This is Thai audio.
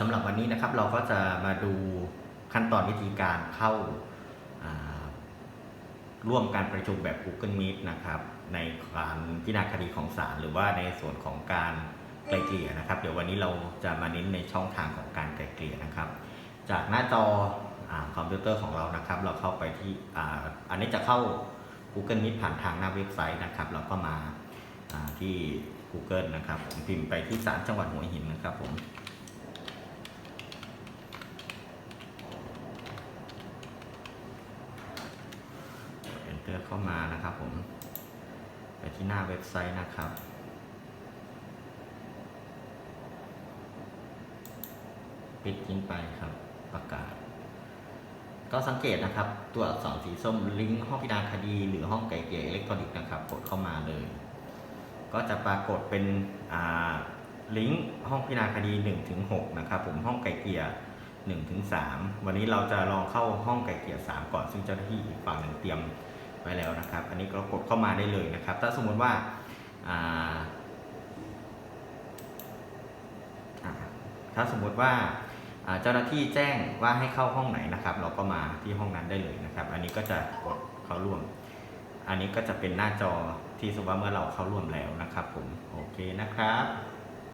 สำหรับวันนี้นะครับเราก็จะมาดูขั้นตอนวิธีการเข้าร่วมการประชุมแบบ Google Meet นะครับ ในการพิจารณาคดีของศาลหรือว่าในส่วนของการไกลเกลี่ยนะครับ เดี๋ยววันนี้เราจะมาเน้นในช่องทางของการไกลเกลี่ยนะครับ จากหน้าจออาคอมพิวเตอร์ของเรานะครับ เราเข้าไปที่อ,อันนี้จะเข้า Google Meet ผ่านทางหน้าเว็บไซต์นะครับ เราก็มาาที่ Google นะครับ ผมพิมพ์ไปที่ศาลจังหวัดหัวหินนะครับผม enter เข้ามานะครับผมไปที่หน้าเว็บไซต์นะครับปิดทิ้งไปครับประกาศ ก็สังเกตนะครับ ตัวอักษรสีส้มลิงก์ห้องพิจารณาคดี หรือห้องไก่เกลี่ยอิเล็กทรอนิกส์นะครับ กดเข้ามาเลย ก็จะปรากฏเป็นลิงก์ห้องพิจารณาคดี1ถึง6นะครับผมห้องไก่เกลี่ย1ถึง3วันนี้เราจะลองเข้าห้องไก่เกลี่ย3ก่อนซึ่งเจ้าหน้าที่อีกฝั่งหนึ่งเตรียม ไว้แล้วนะครับ อันนี้ก็กดเข้ามาได้เลยนะครับ ถ้าสมมติว่าถ้าสมมติว่าอ่าเจ้าหน้าที่แจ้งว่าให้เข้าห้องไหนนะครับ เราก็มาที่ห้องนั้นได้เลยนะครับ อันนี้ก็จะกดเข้าร่วม อันนี้ก็จะเป็นหน้าจอที่สมมติว่าเมื่อเราเข้าร่วมแล้วนะครับ ผมโอเคนะครับ